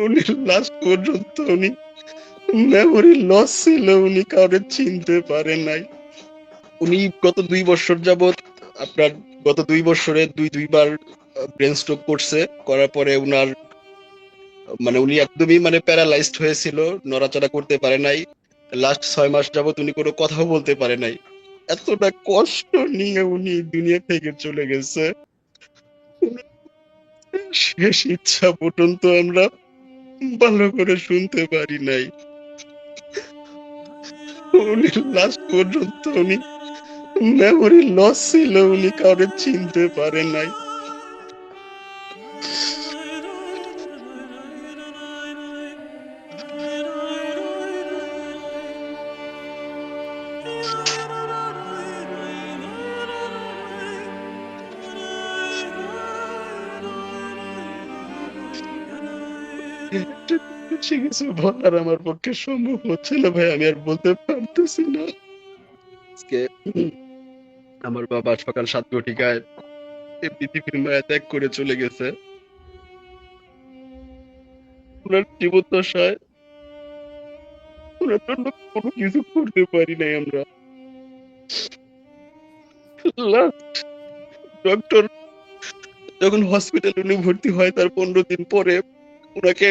উনি পর্যন্ত উনি মেমোরি লস ছিল উনি চিনতে পারে নাই। উনি গত দুই বছর আপনার গত দুই বছরে দুই, দুইবার ব্রেন স্ট্রোক করছে, করার পরে উনার মানে উনি একদমই মানে প্যারালাইজড হয়েছিল, নড়াচড়া করতে পারে নাই। লাস্ট ছয় মাস যাবত উনি কোনো কথাও বলতে পারে নাই। এতটা কষ্ট নিয়ে উনি দুনিয়া থেকে চলে গেছে। শেষ ইচ্ছা পর্যন্ত আমরা ভালো করে শুনতে পারি নাই। উনি লাস্ট পর্যন্ত উনি মেমোরি লস ছিল, উনি কাউকে চিনতে পারে নাই। কিছু বলার আমার পক্ষে সম্ভব ভাই, আমি আর বলতে পারতেছি না। আজকে আমার বাবা সকাল সাত পৃথিবীর মায়া ত্যাগ করে চলে গেছে। ওনার জীবদ্দশায় ওনার জন্য কোনো কিছু করতে পারি নাই আমরা। ডক্টর যখন হসপিটালে উনি ভর্তি হয়, তার পনেরো দিন পরে ওনাকে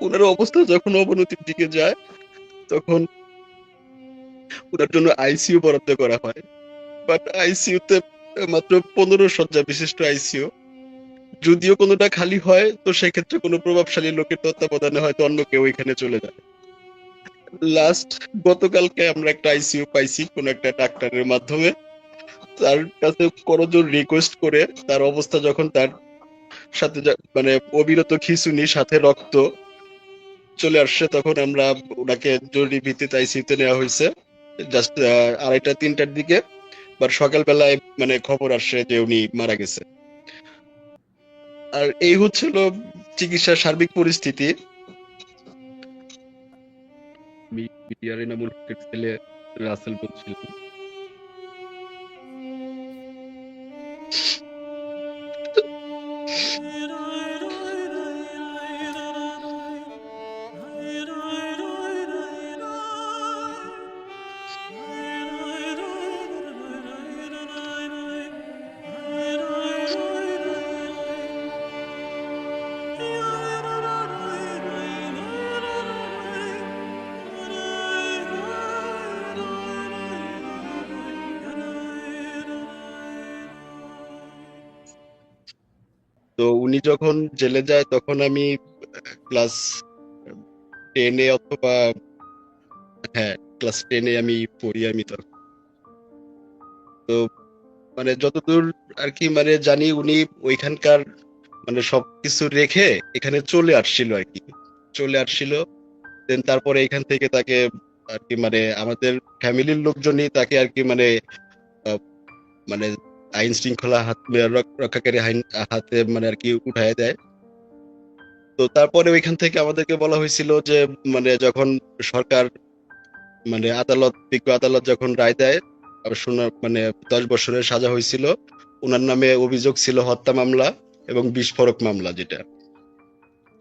ওনার অবস্থা, যখন অবনতির দিকে যায়, তখন ওনার জন্য আইসিইউ বরাদ্দ করা হয়। বাট আইসিইউতে মাত্র পনেরো শয্যা বিশিষ্ট আইসিইউ। যদিও কোনোটা খালি হয়, তো সেক্ষেত্রে কোনো প্রভাবশালী লোকের তত্ত্বাবধানে হয়তো অন্য কেউ এখানে চলে যায়। লাস্ট গতকালকে আমরা একটা আইসিইউ পাইছি কোন একটা ডাক্তারের মাধ্যমে। তার কাছে করজোর রিকোয়েস্ট করে, তার অবস্থা যখন তার সাথে মানে অবিরত খিঁচুনি, সাথে রক্ত চলে আসছে, তখন আমরা ওনাকে জরুরি ভিত্তিতে আইসিইউতে নেওয়া হয়েছে। জাস্ট আড়াইটা, তিনটার দিকে। বাট সকালবেলায় মানে খবর আসছে যে উনি মারা গেছে। আর এই হচ্ছিল চিকিৎসার সার্বিক পরিস্থিতি। রাসেল বলছিলাম। তো উনি যখন জেলে যায়, তখন আমি ক্লাস টেনে অথবা হ্যাঁ ক্লাস টেনে আমি পড়ি আমি তো মানে যতদূর আর কি মানে জানি উনি ওইখানকার মানে সবকিছু রেখে এখানে চলে আসছিল আর কি। চলে আসছিল দেন তারপরে এখান থেকে তাকে আর কি মানে আমাদের ফ্যামিলির লোকজনই তাকে আর কি মানে মানে আইন শৃঙ্খলা হাত রক্ষাকারী হাতে মানে আর কি উঠায় দেয়। তো তারপরে ওইখান থেকে আমাদেরকে বলা হয়েছিল যে মানে যখন সরকার মানে আদালত বিজ্ঞ আদালত যখন রায় দেয় শোনা মানে দশ বছরের সাজা হয়েছিল, ওনার নামে অভিযোগ ছিল হত্যা মামলা এবং বিস্ফোরক মামলা যেটা।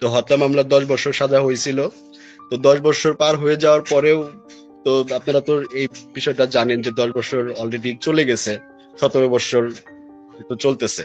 তো হত্যা মামলা দশ বছর সাজা হয়েছিল। তো দশ বছর পার হয়ে যাওয়ার পরেও তো আপনারা তো এই বিষয়টা জানেন যে দশ বছর অলরেডি চলে গেছে। সতেরো বছর চলতেছে।